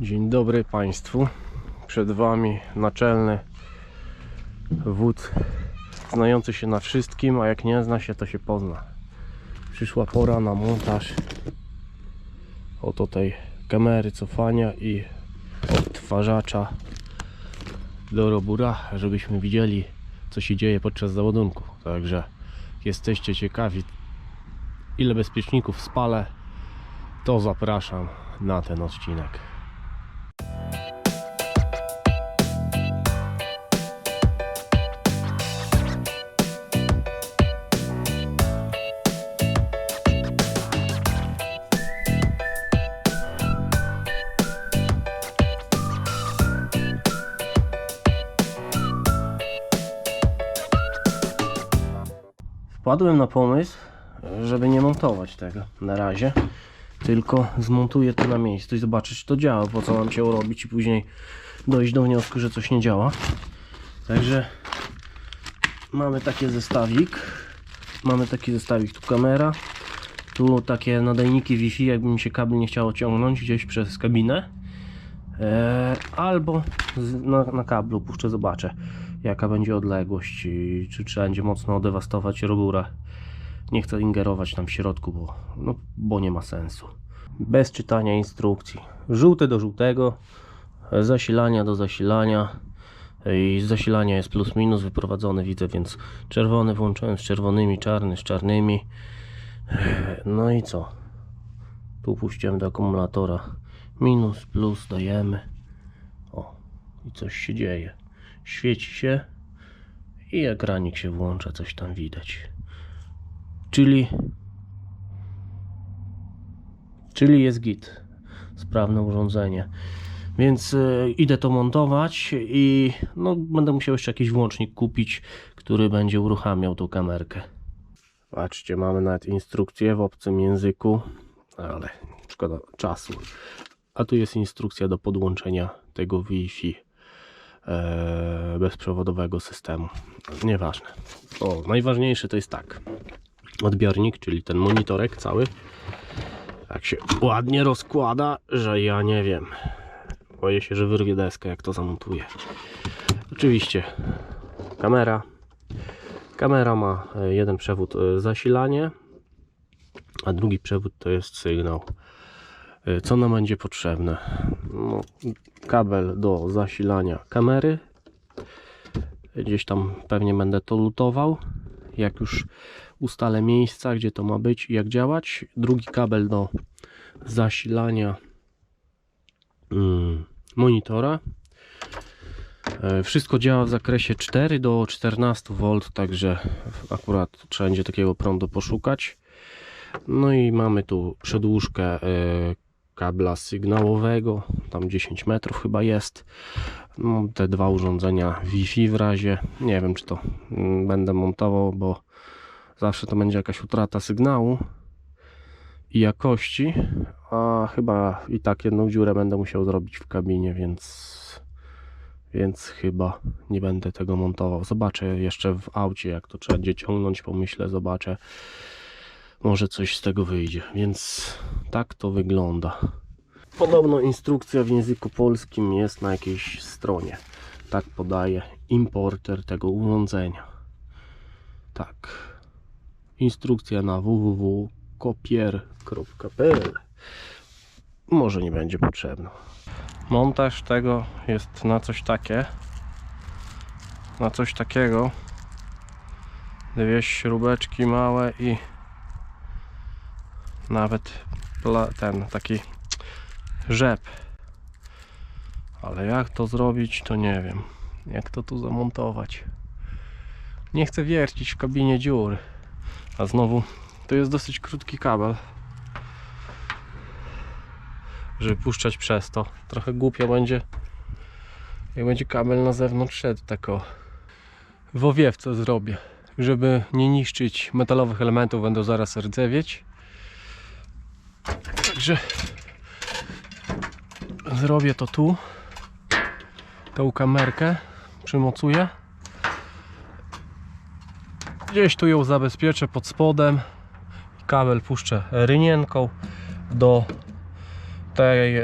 Dzień dobry Państwu. Przed Wami naczelny wódz znający się na wszystkim, a jak nie zna się, to się pozna. Przyszła pora na montaż oto tej kamery cofania i odtwarzacza do robura, żebyśmy widzieli co się dzieje podczas załadunku. Także jesteście ciekawi ile bezpieczników spalę, to zapraszam na ten odcinek. Wpadłem na pomysł, żeby nie montować tego na razie, tylko zmontuję to na miejscu i zobaczyć czy to działa, po co mam się robić i później dojść do wniosku, że coś nie działa. Także mamy taki zestawik, mamy taki zestawik, tu kamera, tu takie nadajniki Wi-Fi, jakby mi się kabel nie chciało ciągnąć gdzieś przez kabinę. Eee, albo na, na kablu puszczę, zobaczę jaka będzie odległość czy trzeba będzie mocno dewastować rurę. Nie chcę ingerować tam w środku, bo, no, bo nie ma sensu. Bez czytania instrukcji. Żółty do żółtego, zasilania do zasilania i zasilania jest plus minus wyprowadzony widzę, więc czerwony włączyłem z czerwonymi, czarny z czarnymi. No i co? Tu puściłem do akumulatora minus, plus dajemy. O, i coś się dzieje. Świeci się i ekranik się włącza, coś tam widać. Czyli czyli jest git. Sprawne urządzenie. Więc e, idę to montować i no, będę musiał jeszcze jakiś włącznik kupić, który będzie uruchamiał tą kamerkę. Patrzcie, mamy nawet instrukcję w obcym języku, ale szkoda czasu. A tu jest instrukcja do podłączenia tego Wi-Fi e, bezprzewodowego systemu. Nieważne. O, najważniejsze to jest tak. Odbiornik, czyli ten monitorek cały. Tak się ładnie rozkłada, że ja nie wiem. Boję się, że wyrwie deskę, jak to zamontuję. Oczywiście kamera. Kamera ma e, jeden przewód e, zasilanie, a drugi przewód to jest sygnał. Co nam będzie potrzebne? No, kabel do zasilania kamery. Gdzieś tam pewnie będę to lutował. Jak już ustalę miejsca, gdzie to ma być i jak działać. Drugi kabel do zasilania mm, monitora. E, Wszystko działa w zakresie 4 do 14 V, także akurat trzeba będzie takiego prądu poszukać. No i mamy tu przedłużkę e, kabla sygnałowego, tam 10 metrów chyba jest. No, te dwa urządzenia Wi-Fi w razie, nie wiem czy to mm, będę montował, bo zawsze to będzie jakaś utrata sygnału i jakości, a chyba i tak jedną dziurę będę musiał zrobić w kabinie, więc więc chyba nie będę tego montował. Zobaczę jeszcze w aucie, jak to trzeba będzie ciągnąć, pomyślę, zobaczę. Może coś z tego wyjdzie, więc tak to wygląda. Podobno instrukcja w języku polskim jest na jakiejś stronie. Tak podaje importer tego urządzenia. Tak. Instrukcja na www.kopier.pl Może nie będzie potrzebna. Montaż tego jest na coś takie. Na coś takiego. Dwie śrubeczki małe i nawet ten taki rzep. Ale jak to zrobić, to nie wiem. Jak to tu zamontować? Nie chcę wiercić w kabinie dziury. A znowu, to jest dosyć krótki kabel. Żeby puszczać przez to. Trochę głupio będzie, jak będzie kabel na zewnątrz szedł tak o. W owiewce zrobię. Żeby nie niszczyć metalowych elementów, będą zaraz rdzewieć. Także zrobię to tu. Tą kamerkę przymocuję. Gdzieś tu ją zabezpieczę pod spodem. Kabel puszczę rynienką do tej e,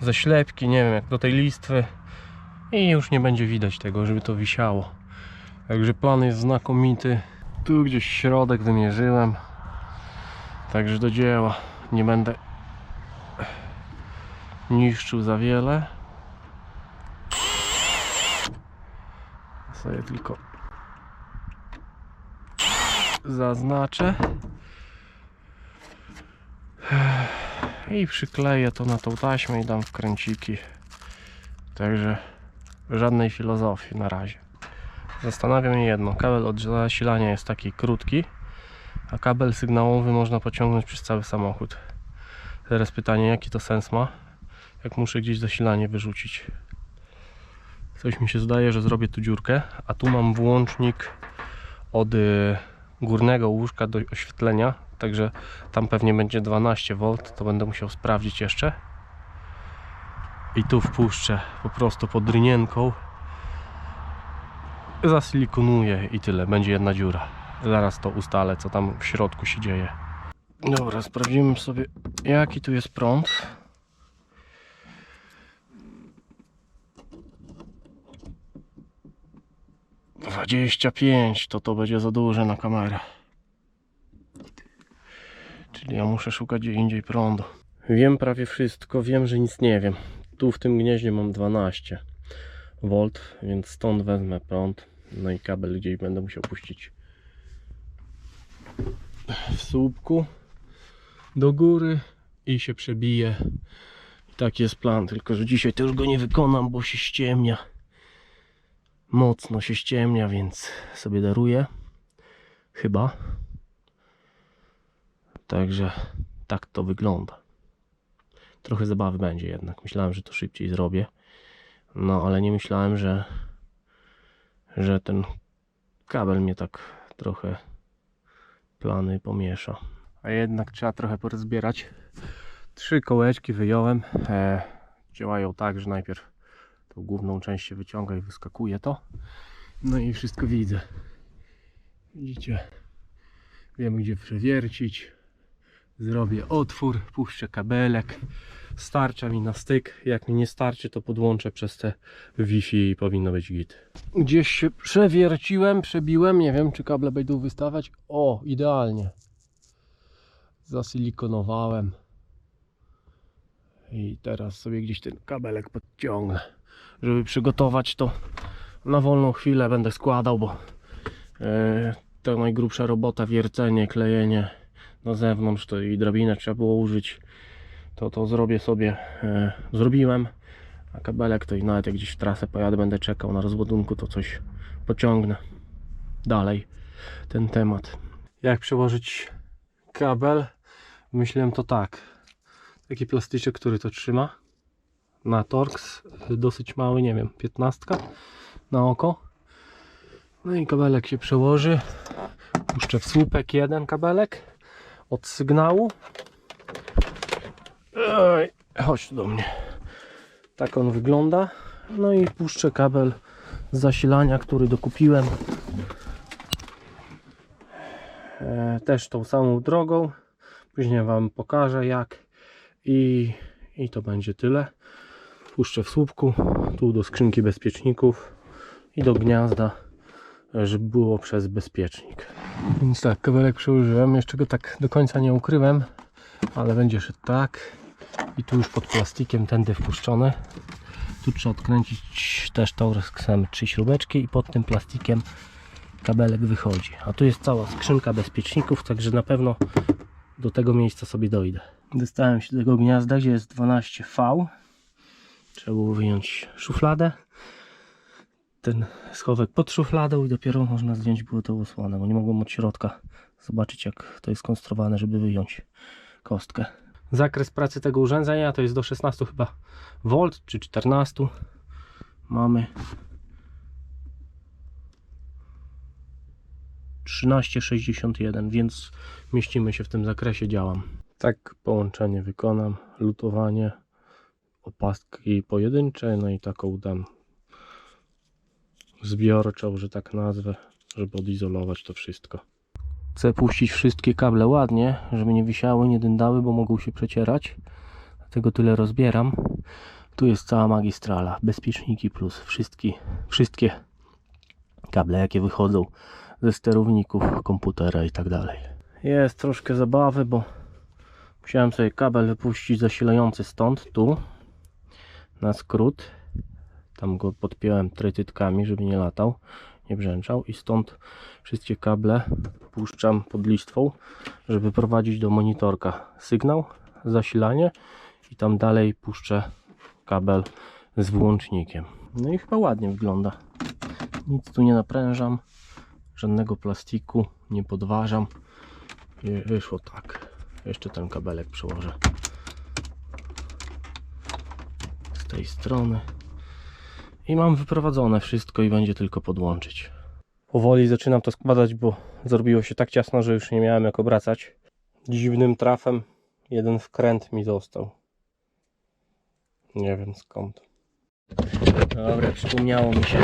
ze ślepki, nie wiem, jak do tej listwy i już nie będzie widać tego, żeby to wisiało. Także plan jest znakomity. Tu gdzieś środek wymierzyłem. Także do dzieła. Nie będę niszczył za wiele. Sobie tylko zaznaczę. I przykleję to na tą taśmę i dam wkręciki. Także żadnej filozofii na razie. Zastanawiam mnie jedno. Kabel od zasilania jest taki krótki, a kabel sygnałowy można pociągnąć przez cały samochód. Teraz pytanie, jaki to sens ma, jak muszę gdzieś zasilanie wyrzucić. Coś mi się zdaje, że zrobię tu dziurkę, a tu mam włącznik od y, górnego łóżka do oświetlenia, także tam pewnie będzie 12V, to będę musiał sprawdzić jeszcze. I tu wpuszczę po prostu pod rynienką. Zasilikonuję i tyle, będzie jedna dziura. Zaraz to ustalę, co tam w środku się dzieje. Dobra, sprawdzimy sobie, jaki tu jest prąd. Dwadzieścia pięć, to to będzie za duże na kamerę. Czyli ja muszę szukać gdzie indziej prądu. Wiem prawie wszystko, wiem, że nic nie wiem. Tu w tym gnieździe mam 12 V, więc stąd wezmę prąd. No i kabel gdzieś będę musiał puścić w słupku do góry i się przebije. I taki jest plan, tylko że dzisiaj też go nie wykonam, bo się ściemnia. Mocno się ściemnia, więc sobie daruję. Chyba. Także tak to wygląda. Trochę zabawy będzie jednak. Myślałem, że to szybciej zrobię. No, ale nie myślałem, że że ten kabel mnie tak trochę plany pomiesza. A jednak trzeba trochę porozbierać. Trzy kołeczki wyjąłem. E, działają tak, że najpierw tą główną część się wyciąga i wyskakuje to. No i wszystko widzę. Widzicie? Wiem gdzie przewiercić. Zrobię otwór, puszczę kabelek. Starcza mi na styk. Jak mi nie starczy, to podłączę przez te Wi-Fi i powinno być git. Gdzieś się przewierciłem, przebiłem. Nie wiem, czy kable będą wystawać. O, idealnie. Zasilikonowałem. I teraz sobie gdzieś ten kabelek podciągnę. Żeby przygotować to na wolną chwilę będę składał, bo e, to najgrubsza robota, wiercenie, klejenie na zewnątrz, to i drabinę trzeba było użyć. To to zrobię sobie, e, zrobiłem. A kabelek to i nawet jak gdzieś w trasę pojadę, będę czekał na rozładunku, to coś pociągnę dalej ten temat. Jak przełożyć kabel? Myślałem to tak. Taki plastyczek, który to trzyma. Na Torx, dosyć mały, nie wiem, 15 na oko. No i kabelek się przełoży. Puszczę w słupek jeden kabelek od sygnału. Chodź tu do mnie. Tak on wygląda. No i puszczę kabel zasilania, który dokupiłem. E, też tą samą drogą. Później Wam pokażę jak. I, I to będzie tyle. Puszczę w słupku, tu do skrzynki bezpieczników i do gniazda, żeby było przez bezpiecznik. Więc tak, kabelek przełożyłem. Jeszcze go tak do końca nie ukryłem, ale będzie szedł tak. I tu już pod plastikiem tędy wpuszczone. Tu trzeba odkręcić też Torxem trzy śrubeczki i pod tym plastikiem kabelek wychodzi. A tu jest cała skrzynka bezpieczników, także na pewno do tego miejsca sobie dojdę. Dostałem się do tego gniazda, gdzie jest 12V. Trzeba było wyjąć szufladę. Ten schowek pod szufladą i dopiero można zdjąć było tą osłonę, bo nie mogłem od środka zobaczyć jak to jest konstruowane, żeby wyjąć kostkę. Zakres pracy tego urządzenia to jest do 16 chyba V czy 14. Mamy 1361, więc mieścimy się w tym zakresie, działam. Tak połączenie wykonam, lutowanie, opastki pojedyncze, no i taką dam zbiorczą, że tak nazwę, żeby odizolować to wszystko. Chcę puścić wszystkie kable ładnie, żeby nie wisiały, nie dędały, bo mogą się przecierać. Tego tyle rozbieram. Tu jest cała magistrala, bezpieczniki plus wszystkie, wszystkie kable jakie wychodzą ze sterowników komputera i tak dalej. Jest troszkę zabawy, bo musiałem sobie kabel wypuścić zasilający stąd, tu, na skrót. Tam go podpiąłem trytytkami, żeby nie latał, nie brzęczał i stąd wszystkie kable puszczam pod listwą, żeby prowadzić do monitorka sygnał, zasilanie i tam dalej puszczę kabel z włącznikiem. No i chyba ładnie wygląda. Nic tu nie naprężam, żadnego plastiku nie podważam. I wyszło tak. Jeszcze ten kabelek przełożę z tej strony. I mam wyprowadzone wszystko i będzie tylko podłączyć. Powoli zaczynam to składać, bo zrobiło się tak ciasno, że już nie miałem jak obracać. Dziwnym trafem jeden wkręt mi został. Nie wiem skąd. Dobra, przypomniało mi się,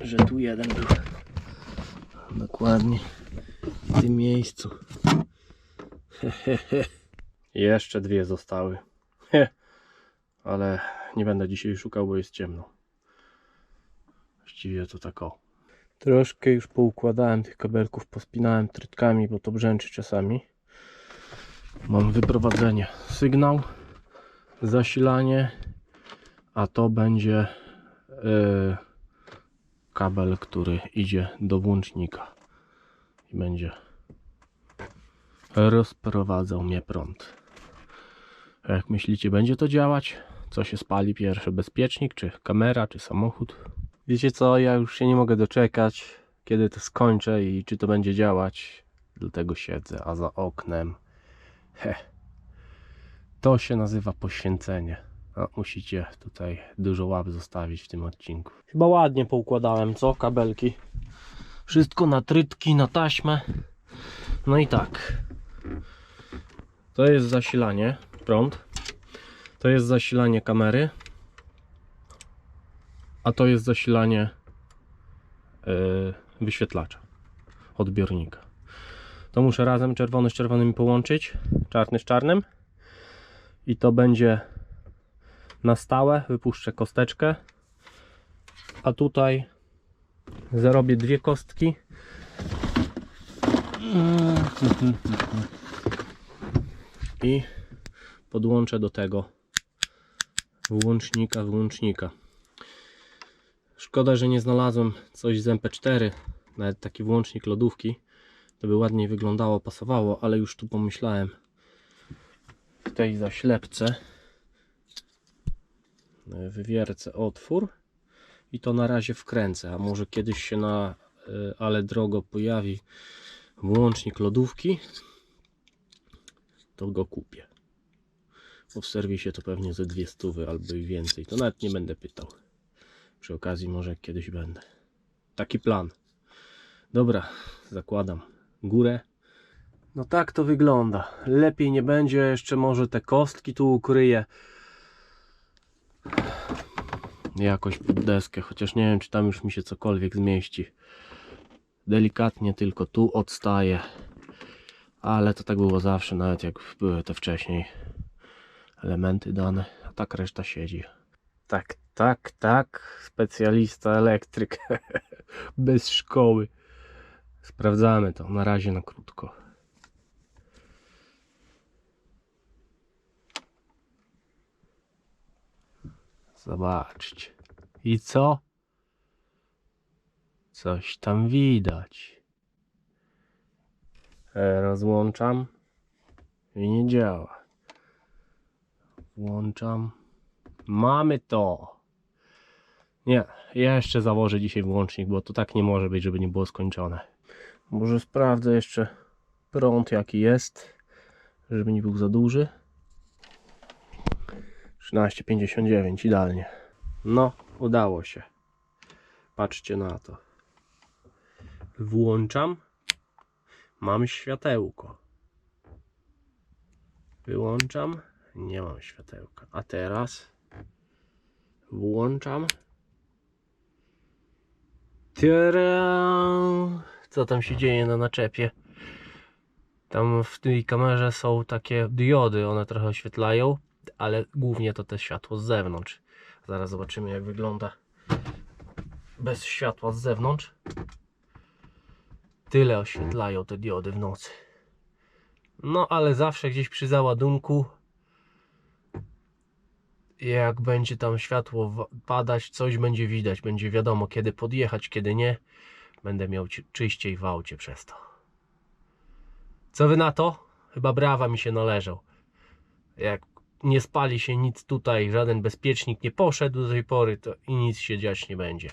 że tu jeden był. Dokładnie w tym miejscu. Jeszcze dwie zostały. Ale nie będę dzisiaj szukał, bo jest ciemno. Właściwie to tak o. Troszkę już poukładałem tych kabelków, pospinałem trytkami, bo to brzęczy czasami. Mam wyprowadzenie. Sygnał, zasilanie, a to będzie yy, kabel, który idzie do włącznika i będzie rozprowadzał mnie prąd. Jak myślicie, będzie to działać? Co się spali pierwsze? Bezpiecznik, czy kamera, czy samochód? Wiecie co, ja już się nie mogę doczekać, kiedy to skończę i czy to będzie działać. Dlatego siedzę, a za oknem. He. To się nazywa poświęcenie. No, musicie tutaj dużo łap zostawić w tym odcinku. Chyba ładnie poukładałem, co? Kabelki. Wszystko na trytki, na taśmę. No i tak. To jest zasilanie, prąd. To jest zasilanie kamery. A to jest zasilanie yy, wyświetlacza, odbiornika. To muszę razem czerwony z czerwonym połączyć, czarny z czarnym. I to będzie na stałe. Wypuszczę kosteczkę. A tutaj zarobię dwie kostki. I podłączę do tego włącznika, włącznika. Szkoda, że nie znalazłem coś z MP4, nawet taki włącznik lodówki. To by ładniej wyglądało, pasowało, ale już tu pomyślałem. W tej zaślepce. Wywiercę otwór i to na razie wkręcę, a może kiedyś się na y, ale drogo pojawi włącznik lodówki to go kupię. Bo w serwisie to pewnie ze dwie stówy albo i więcej. To nawet nie będę pytał przy okazji może kiedyś będę. Taki plan. Dobra zakładam górę. No tak to wygląda. Lepiej nie będzie jeszcze może te kostki tu ukryję. Jakoś pod deskę, chociaż nie wiem czy tam już mi się cokolwiek zmieści. Delikatnie tylko tu odstaje, ale to tak było zawsze, nawet jak były te wcześniej elementy dane, a tak reszta siedzi. Tak, tak, tak, specjalista elektryk, bez szkoły. Sprawdzamy to, na razie na krótko. Zobaczcie. I co? Coś tam widać. E, rozłączam i nie działa. Włączam. Mamy to. Nie, ja jeszcze założę dzisiaj włącznik, bo to tak nie może być, żeby nie było skończone. Może sprawdzę jeszcze prąd jaki jest, żeby nie był za duży. 13,59 idealnie. No, udało się. Patrzcie na to. Włączam. Mam światełko. Wyłączam. Nie mam światełka. A teraz włączam. Co tam się dzieje na naczepie? Tam w tej kamerze są takie diody, one trochę oświetlają ale głównie to te światło z zewnątrz. Zaraz zobaczymy jak wygląda bez światła z zewnątrz. Tyle oświetlają te diody w nocy. No ale zawsze gdzieś przy załadunku jak będzie tam światło padać, coś będzie widać, będzie wiadomo kiedy podjechać, kiedy nie. Będę miał ci- czyściej w aucie przez to. Co wy na to? Chyba brawa mi się należał. Jak nie spali się nic tutaj, żaden bezpiecznik nie poszedł do tej pory, to i nic się dziać nie będzie.